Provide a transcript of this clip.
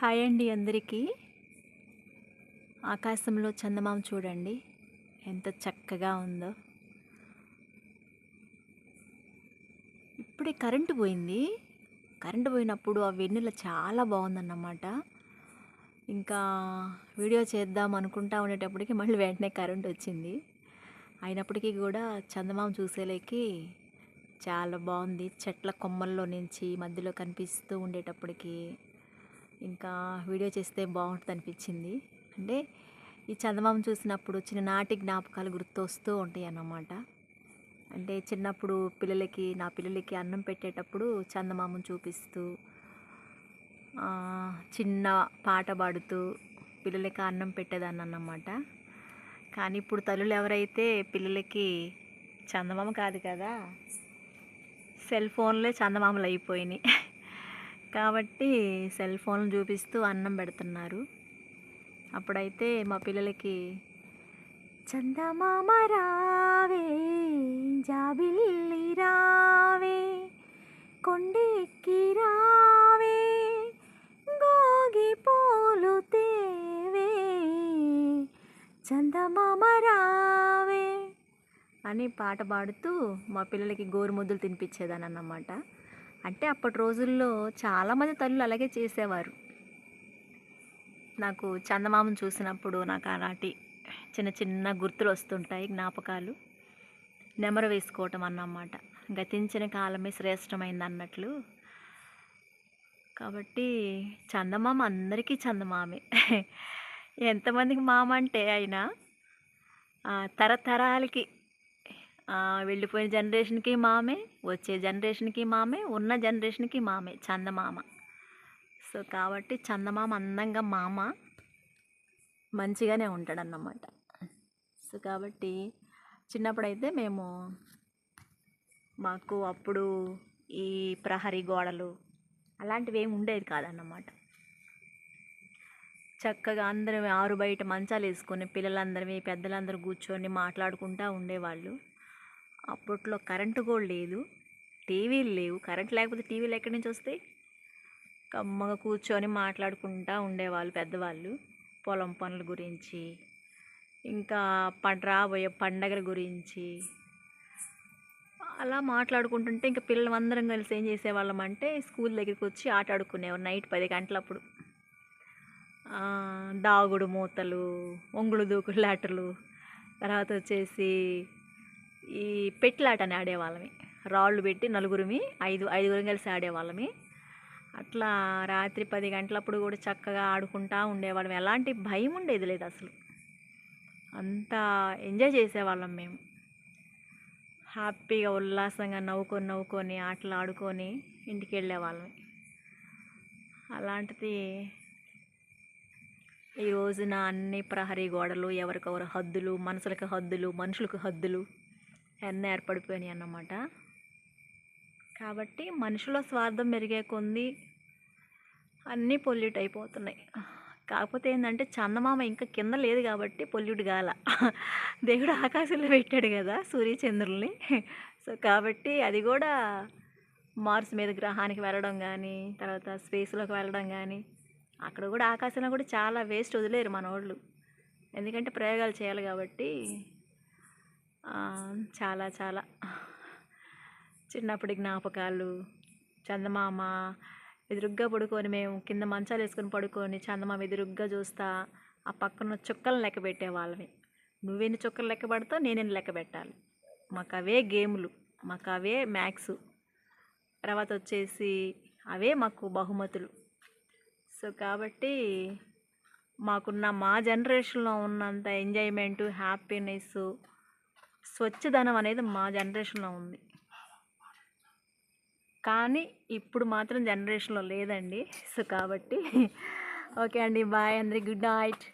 Hi అండి అందరికీ. ఆకాశంలో చందమామ చూడండి ఎంత చక్కగా ఉందో. ఇప్పుడే కరెంటు పోయింది. కరెంటు పోయినప్పుడు ఆ వెన్నెల చాలా బాగుందన్నమాట. ఇంకా వీడియో చేద్దాం అనుకుంటా ఉండేటప్పటికి మళ్ళీ వెంటనే కరెంట్ వచ్చింది. అయినప్పటికీ కూడా చందమామ చూసేలేకి చాలా బాగుంది. చెట్ల కొమ్మల్లో నుంచి మధ్యలో కనిపిస్తూ ఉండేటప్పటికి ఇంకా వీడియో చేస్తే బాగుంటుంది అనిపించింది. అంటే ఈ చందమామ చూసినప్పుడు చిన్ననాటి జ్ఞాపకాలు గుర్తొస్తూ ఉంటాయి అన్నమాట. అంటే చిన్నప్పుడు పిల్లలకి నా పిల్లలకి అన్నం పెట్టేటప్పుడు చందమామను చూపిస్తూ చిన్న పాట పాడుతూ పిల్లలకి అన్నం పెట్టేదాన్ని అన్నమాట. కానీ ఇప్పుడు తల్లులు ఎవరైతే పిల్లలకి చందమామ కాదు కదా సెల్ ఫోన్లే చందమామలు అయిపోయినాయి. కాబట్టి సెల్ ఫోన్లు చూపిస్తూ అన్నం పెడుతున్నారు. అప్పుడైతే మా పిల్లలకి చందమామ రావే జాబిల్లి రావే కొండెక్కి రావే గోగి పోలు తేవే చందమామ రావే అని పాట పాడుతూ మా పిల్లలకి గోరుముద్దులు తినిపించేదాన్ని అన్నమాట అంటే అప్పటి రోజుల్లో చాలామంది తల్లులు అలాగే చేసేవారు. నాకు చందమామను చూసినప్పుడు నాకు ఆనాటి చిన్న చిన్న గుర్తులు వస్తుంటాయి జ్ఞాపకాలు. నెమరు వేసుకోవటం అన్నమాట. గతించిన కాలమే శ్రేష్టమైంది అన్నట్లు. కాబట్టి చందమామ అందరికీ చందమామే. ఎంతమందికి మామ అంటే అయినా తరతరాలకి వెళ్ళిపోయిన జనరేషన్కి మామే వచ్చే జనరేషన్కి మామే ఉన్న జనరేషన్కి మామే చందమామ. సో కాబట్టి చందమామ అందంగా మామ మంచిగానే ఉంటాడన్నమాట. సో కాబట్టి చిన్నప్పుడైతే మేము మాకు అప్పుడు ఈ ప్రహరీ గోడలు అలాంటివి ఏమి ఉండేది కాదన్నమాట. చక్కగా అందరం ఆరు బయట మంచాలు వేసుకొని పిల్లలందరూ పెద్దలందరూ కూర్చొని మాట్లాడుకుంటూ ఉండేవాళ్ళు. అప్పట్లో కరెంటు కూడా లేదు. టీవీలు లేవు. కరెంట్ లేకపోతే టీవీలు ఎక్కడి నుంచి వస్తాయి? కమ్మగా కూర్చొని మాట్లాడుకుంటూ ఉండేవాళ్ళు పెద్దవాళ్ళు. పొలం పనుల గురించి ఇంకా పం రాబోయే పండగల గురించి. అలా మాట్లాడుకుంటుంటే ఇంకా పిల్లలందరం కలిసి ఏం చేసేవాళ్ళం అంటే స్కూల్ దగ్గరికి వచ్చి ఆట ఆడుకునేవారు నైట్ పది గంటలప్పుడు. దాగుడు మూతలు ఒంగుడు దూకులాటలు తర్వాత వచ్చేసి ఈ పెట్లాటని అని ఆడేవాళ్ళమి. రాళ్ళు పెట్టి నలుగురిమి ఐదు ఐదుగురం కలిసి ఆడేవాళ్ళమి. అట్లా రాత్రి పది గంటలప్పుడు కూడా చక్కగా ఆడుకుంటా ఉండేవాళ్ళం. ఎలాంటి భయం ఉండేది లేదు అసలు. అంతా ఎంజాయ్ చేసేవాళ్ళం మేము. హ్యాపీగా ఉల్లాసంగా నవ్వుకొని నవ్వుకొని ఆటలు ఆడుకొని ఇంటికి వెళ్ళేవాళ్ళం అలాంటిది ఈ రోజున అన్ని ప్రహరీ గోడలు ఎవరికెవరు హద్దులు మనసులకు హద్దులు మనుషులకు హద్దులు అన్నీ ఏర్పడిపోయినాయి అన్నమాట. కాబట్టి మనుషుల స్వార్థం పెరిగే కొంది అన్నీ పొల్యూట్ అయిపోతున్నాయి. కాకపోతే ఏంటంటే చందమామ ఇంకా కింద లేదు కాబట్టి పొల్యూట్ కాల దేవుడు ఆకాశంలో పెట్టాడు కదా సూర్యచంద్రుల్ని. సో కాబట్టి అది కూడా మార్స్ మీద గ్రహానికి వెళ్ళడం కానీ తర్వాత స్పేస్లోకి వెళ్ళడం కానీ అక్కడ కూడా ఆకాశంలో కూడా చాలా వేస్ట్ వదిలేరు మన వాళ్ళు ఎందుకంటే ప్రయోగాలు చేయాలి కాబట్టి చాలా చాలా. చిన్నప్పటి జ్ఞాపకాలు. చందమామ ఎదురుగ్గా పడుకొని మేము కింద మంచాలు వేసుకొని పడుకొని చందమామ ఎదురుగ్గా చూస్తా ఆ పక్కన చుక్కలు లెక్క పెట్టేవాళ్ళమి నువ్వెన్ని చుక్కలు లెక్క పెడతావు నేనెన్ని లెక్క పెట్టాలి? మాకు అవే గేములు మాకు అవే మ్యాథ్స్ తర్వాత వచ్చేసి అవే మాకు బహుమతులు. సో కాబట్టి మాకున్న మా జనరేషన్లో ఉన్నంత ఎంజాయ్మెంటు హ్యాపీనెస్ స్వచ్ఛదనం అనేది మా జనరేషన్లో ఉంది. కానీ ఇప్పుడు మాత్రం జనరేషన్లో లేదండి. సో కాబట్టి ఓకే అండి. బాయ్ అందరి గుడ్ నైట్.